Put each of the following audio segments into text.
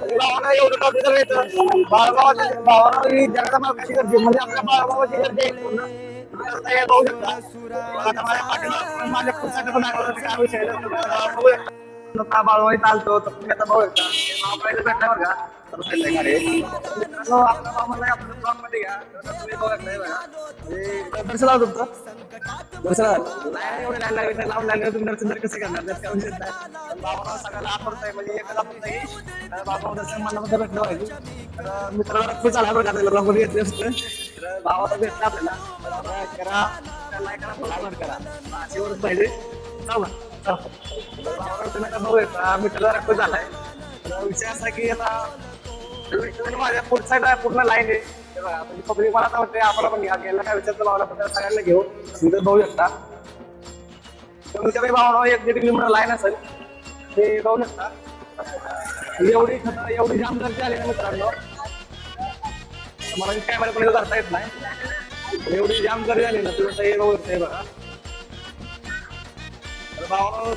आता हे बघू शकता हे बघा म्हणजे भावाला एवढं टॉपिक येतं बाळाभावाच्या भावाला ही जगदंबा कशी करते म्हणजे आपल्या बाळाभावाची करते पूर्ण. आता हे बघू शकता आता माझ्या पाठीमागे माझ्या पुस्तकात पण दाखवलं ते काय विषय आहे. तर बघू शकता. आता बाळवाडी चालतो तर तुम्ही आता बघू शकता हे बाळवाडीला भेटल्यावर का तर भेटलंय का रे? मित्रांनो, आपल्या मामाला आपल्या vlog मध्ये घ्या. तर तुम्ही बघू शकता हे बघा. हे दर्शन लावा तुमचं दर्शन नाही एवढे लाईन लावून लागले तुम्ही दर्शन कसं करणार त्यात काय विषय नाही. सगळ्याला आवडतंय म्हणजे एकच पण नाही तर बाबा दर्शन भेटलं पाहिजे मित्राला खूप चालला बरं का त्याला vlog असतं तर भावाला भेटलं आपल्याला करा लाईक करा फॉलो करा अशी पाहिजे चला भावाला तुम्ही मित्राला रक्त झालाय तर विषय असा की आता इकडे माझ्या पुढच्या पूर्ण लाईन आहे म्हणजे पब्लिक मला आता वाटते आम्हाला पण घ्या गेला काय विचार लावला पण सगळ्यांना घेऊ सुंदर बघू शकता. तुमच्याकडे भावना एक दीड किलोमीटर लाईन असेल ते बघू शकता. एवढी एवढी जाम गर्दी आली ना मित्रांनो. मला कॅमेरा पण करता येत नाही. एवढी जाम गर्दी आली ना तुम्ही हे बघू शकता बघा. भावना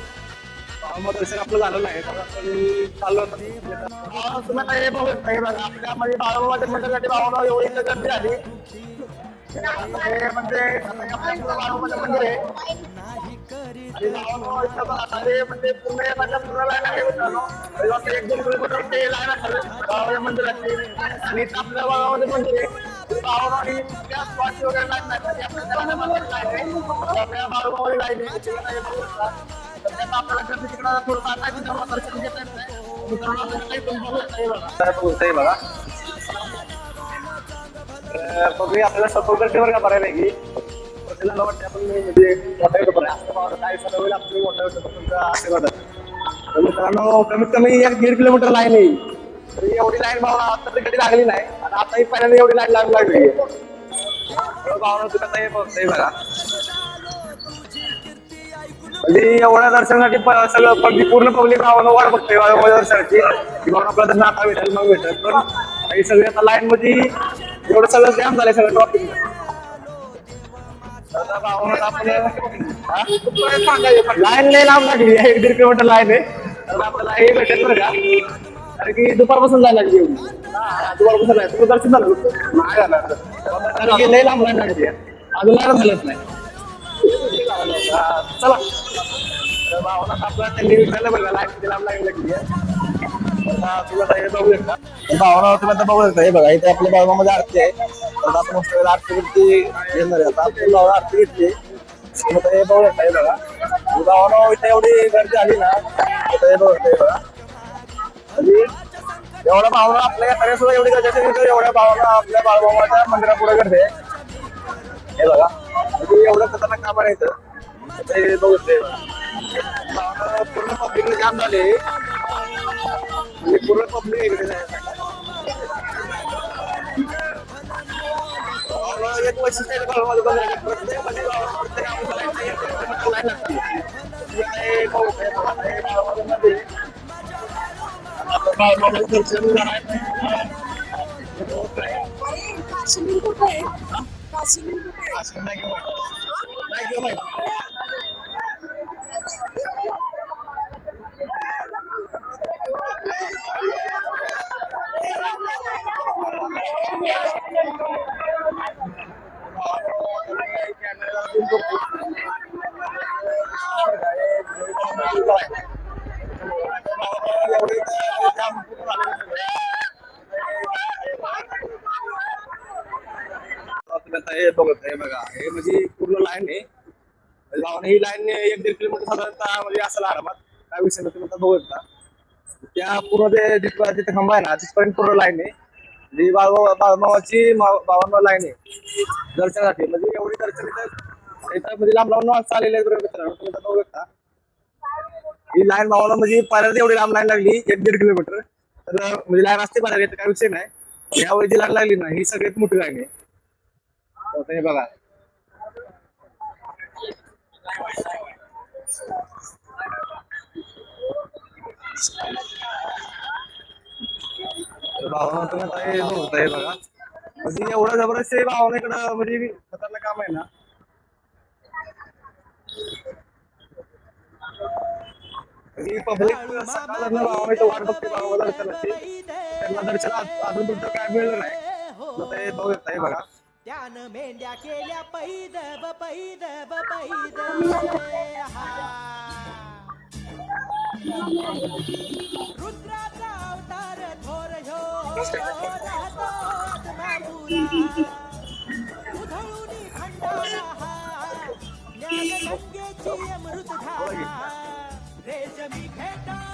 मग दर्शन आपलं झालं नाही चाललो होतो. तुम्ही आता हे एवढी गर्दी झाली. म्हणजे बाळाबाबाचं मंदिर आहे. म्हणजे पूर्ण आहे एक दोन किलोमीटर ते असेल मंदिराची. आणि आपल्या मंदिर आहे. आहे. आपल्याला काय बोलतंय बघा बघूया आपल्याला सपोर्ट करते बरं का बऱ्यापैकी त्याला वाटतं आपण म्हणजे मोठा युट्यूबर असं काय सगळं होईल मोठा मित्रांनो कमीत कमी एक दीड किलोमीटर लाईन आहे तरी एवढी लाईन भावना आता तरी कधी लागली नाही आणि आताही पहिल्यांदा एवढी लाईन लागू लागली भावना तुला आता बघतंय बघा. म्हणजे एवढ्या दर्शनासाठी प- सगळं पब्लिक पूर्ण पब्लिक भावानं वाट बघते एवढ्या दर्शनाची. की बाबा आपला दर्शन आता भेटेल मग भेटेल. पण हे सगळे आता लाईन मध्ये एवढं सगळं जाम झालंय सगळं ट्रॉफिक लाईन लय लांब लागली एक दीड किलोमीटर लाईन आहे. तर आपल्याला हे भेटेल बरं का? कारण की दुपारपासून जायला लागली एवढी. हा, दुपारपासून जायला तुझं दर्शन झालं नाही झालं. कारण की लय लांब लाईन लागली आहे. अजून लाईन झालंच नाही. चला तर भावाला आपला त्यांनी विचारलं बघा लाईन किती लांब लागली तुला आता बघू शकता तर तुम्ही आता बघू शकता हे बघा इथे आपल्या बाबामध्ये आरती आहे आता आपण मस्त वेळेला आरती वृत्ती घेणार आहे. आता आपली भावना आरती घेतली हे बघू. शकता हे बघा भावना इथे एवढी गर्दी आली ना आता हे बघू शकता हे बघा आणि एवढ्या भावना आपल्या सगळ्या सुद्धा एवढी गरजेची नाही एवढ्या भावना आपल्या बाळबाबाच्या मंदिरापुढे करते हे बघा म्हणजे एवढं खतरनाक काम आहे हे? बघू पूर्ण पब्लिक जाम झाले पूर्ण पब्लिक इकडे एक वैशिष्ट्य प्रत्येकमध्ये भावाला प्रत्येक आमच्या लाईनला एक किलोमीटर लाईन लागते. हे भाऊ, हे भाऊ, हे भावाला मध्ये. आपलं बाळाबाबाचं दर्शन झालं. असं नाही घेऊ. नाही घेऊ माहिती. हे बघत हे बघा. हे म्हणजे पूर्ण लाईन आहे. म्हणजे ही लाईन एक दीड किलोमीटर साधारणतः म्हणजे असेल आरामात काय विषय नाही तुम्ही आता बघत त्या पूर्ण ते जिथं जिथे खंबा आहे ना तिथपर्यंत पूर्ण लाईन आहे. जी बाळबा बाळमावाची लाईन आहे. दर्शनासाठी. म्हणजे एवढी दर्शन इथं इथं म्हणजे लांब लांब चाललेले आहेत बरोबर मित्रांनो. तुम्ही बघू शकता. ही लाईन भावाला म्हणजे पहिल्यांदा एवढी लांब लाईन लागली एक दीड किलोमीटर. तर म्हणजे लाईन असते पहिल्यांदा काय विषय नाही. यावेळी जी लाईन लागली ना ही सगळ्यात मोठी लाईन आहे. तर हे बघा. भावना आता हे बघा म्हणजे एवढं जबरदस्त आहे भावनेकडं म्हणजे खतरनाक काम आहे ना पब्लिक त्यांना दर्शन अजून तुमचं काय मिळलं नाही बघू शकता बघा मेंढ्या केल्या पैद ब पैद ब पैद रुद्राचा 我的大丈夫呀，出头路你看到没？连根也揪不掉啊！雷杰米克达。